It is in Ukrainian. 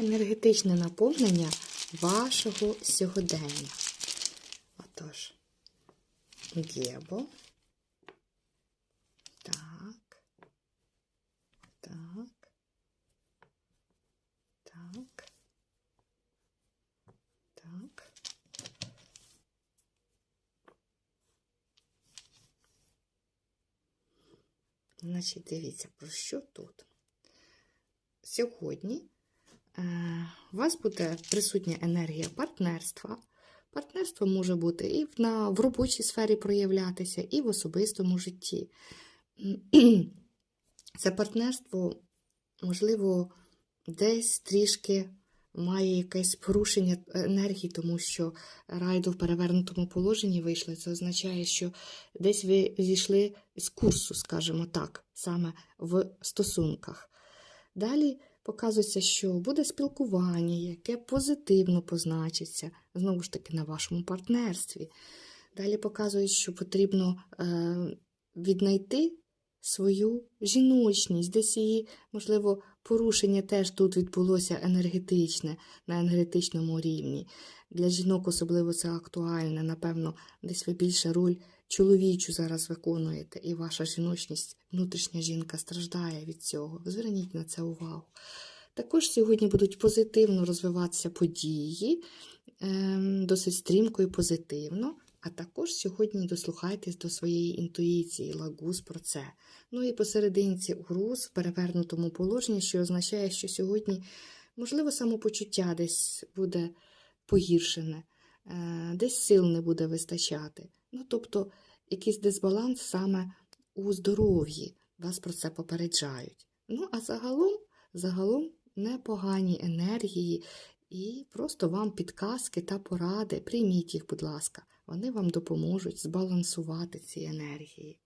енергетичне наповнення вашого сьогодення. Отож, Гебо. Так. Так. Так. Так. Значить, дивіться, про що тут. Сьогодні у вас буде присутня енергія партнерства. Партнерство може бути і в робочій сфері проявлятися, і в особистому житті. Це партнерство, можливо, десь трішки має якесь порушення енергії, тому що райду в перевернутому положенні вийшли. Це означає, що десь ви зійшли з курсу, скажімо так, саме в стосунках. Далі показується, що буде спілкування, яке позитивно позначиться, знову ж таки, на вашому партнерстві. Далі показує, що потрібно е, віднайти свою жіночність, десь її, можливо, порушення теж тут відбулося енергетичне, на енергетичному рівні. Для жінок особливо це актуальне, напевно, десь ви більше роль чоловічу зараз виконуєте, і ваша жіночність, внутрішня жінка страждає від цього. Зверніть на це увагу. Також сьогодні будуть позитивно розвиватися події, ем, досить стрімко і позитивно. А також сьогодні дослухайтесь до своєї інтуїції, лагуз про це. Ну і посерединці груз в перевернутому положенні, що означає, що сьогодні, можливо, самопочуття десь буде погіршене, десь сил не буде вистачати. Ну, тобто, якийсь дисбаланс саме у здоров'ї, вас про це попереджають. Ну, а загалом, загалом непогані енергії і просто вам підказки та поради. Прийміть їх, будь ласка, вони вам допоможуть збалансувати ці енергії.